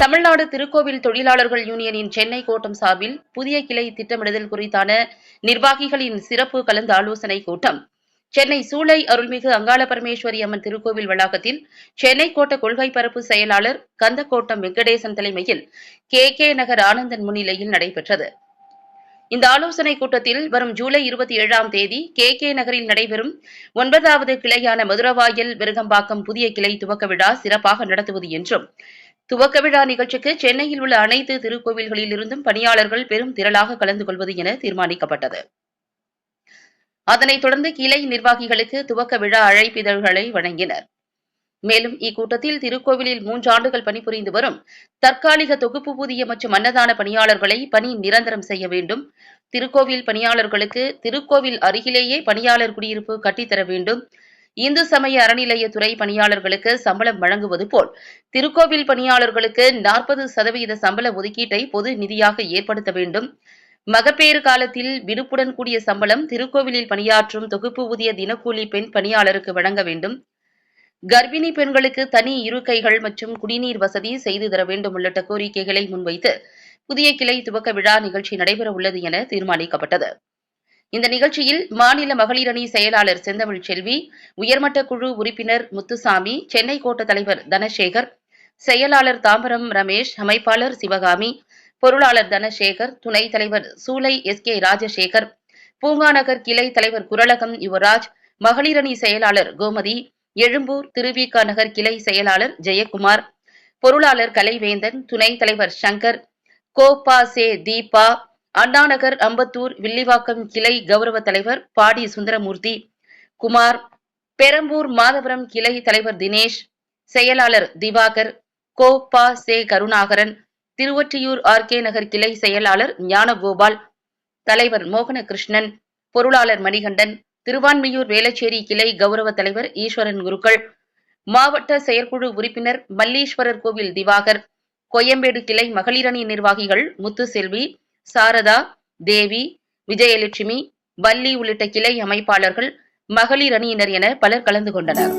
தமிழ்நாடு திருக்கோவில் தொழிலாளர்கள் யூனியனின் சென்னை கோட்டம் சார்பில் புதிய கிளை திட்டமிடுதல் குறித்தான நிர்வாகிகளின் சிறப்பு கலந்து ஆலோசனை கூட்டம். சென்னை சூளை அருள்மிகு அங்காள பரமேஸ்வரி அம்மன் திருக்கோவில் வளாகத்தில் சென்னை கோட்ட கொள்கை பரப்பு செயலாளர் கந்தக்கோட்டம் வெங்கடேசன் தலைமையில் கே. கே. நகர் ஆனந்தன் முன்னிலையில் நடைபெற்றது. இந்த ஆலோசனைக் கூட்டத்தில் வரும் ஜூலை இருபத்தி ஏழாம் தேதி கே. கே. நகரில் நடைபெறும் ஒன்பதாவது கிளையான மதுரவாயல் விருகம்பாக்கம் புதிய கிளை துவக்க விழா சிறப்பாக நடத்துவது என்றும் துவக்க விழா நிகழ்ச்சிக்கு சென்னையில் உள்ள அனைத்து திருக்கோவில்களில் இருந்தும் பணியாளர்கள் பெரும் திரளாக கலந்து கொள்வது என தீர்மானிக்கப்பட்டது. அதனைத் தொடர்ந்து கிளை நிர்வாகிகளுக்கு துவக்க விழா அழைப்பிதழ்களை வழங்கினர். மேலும் இக்கூட்டத்தில் திருக்கோவிலில் மூன்றாண்டுகள் பணிபுரிந்து வரும் தற்காலிக தொகுப்பு ஊதிய மற்றும் அன்னதான பணியாளர்களை பணி நிரந்தரம் செய்ய வேண்டும் திருக்கோவில் பணியாளர்களுக்கு திருக்கோவில் அருகிலேயே பணியாளர் குடியிருப்பு கட்டித்தர வேண்டும் இந்து சமய அறநிலையத்துறை பணியாளர்களுக்கு சம்பளம் வழங்குவது போல். திருக்கோவில் பணியாளர்களுக்கு நாற்பது சதவீத சம்பள ஒதுக்கீட்டை பொது நிதியாக ஏற்படுத்த வேண்டும். மகப்பேறு காலத்தில் விடுப்புடன் கூடிய சம்பளம் திருக்கோவிலில் பணியாற்றும் தொகுப்பு ஊதிய தினக்கூலி பெண் பணியாளருக்கு வழங்க வேண்டும். கர்ப்பிணி பெண்களுக்கு தனி இருக்கைகள் மற்றும் குடிநீர் வசதி செய்து தர வேண்டும் உள்ளிட்ட கோரிக்கைகளை முன்வைத்து புதிய கிளை துவக்க விழா நிகழ்ச்சி நடைபெற உள்ளது என தீர்மானிக்கப்பட்டது. இந்த நிகழ்ச்சியில் மாநில மகளிர் அணி செயலாளர் செந்தமிழ் செல்வி உயர்மட்ட குழு உறுப்பினர் முத்துசாமி சென்னை கோட்ட தலைவர் தனசேகர் செயலாளர் தாம்பரம் ரமேஷ் அமைப்பாளர் சிவகாமி பொருளாளர் தனசேகர் துணைத் தலைவர் சூலை எஸ் கே ராஜசேகர் பூங்காநகர் கிளை தலைவர் குரலகம் யுவராஜ் மகளிரணி செயலாளர் கோமதி எழும்பூர் திருவிக நகர் கிளை செயலாளர் ஜெயக்குமார் பொருளாளர் கலைவேந்தன் துணைத் தலைவர் சங்கர் கோபா சே தீபா அண்ணாநகர் அம்பத்தூர் வில்லிவாக்கம் கிளை கௌரவ தலைவர் பாடி சுந்தரமூர்த்தி குமார் பெரம்பூர் மாதவரம் கிளை தலைவர் தினேஷ் செயலாளர் திவாகர் கோபா சே கருணாகரன் திருவொற்றியூர் ஆர்கே நகர் கிளை செயலாளர் ஞானகோபால் தலைவர் மோகனகிருஷ்ணன் பொருளாளர் மணிகண்டன் திருவான்மையூர் வேளச்சேரி கிளை கௌரவ தலைவர் ஈஸ்வரன் குருக்கள் மாவட்ட செயற்குழு உறுப்பினர் மல்லீஸ்வரர் கோவில் திவாகர் கொய்யம்பேடு கிளை மகளிரணி நிர்வாகிகள் முத்துசெல்வி சாரதா தேவி விஜயலட்சுமி வள்ளி உள்ளிட்ட கிளை அமைப்பாளர்கள் மகளிர் அணியினர் என பலர் கலந்து கொண்டனர்.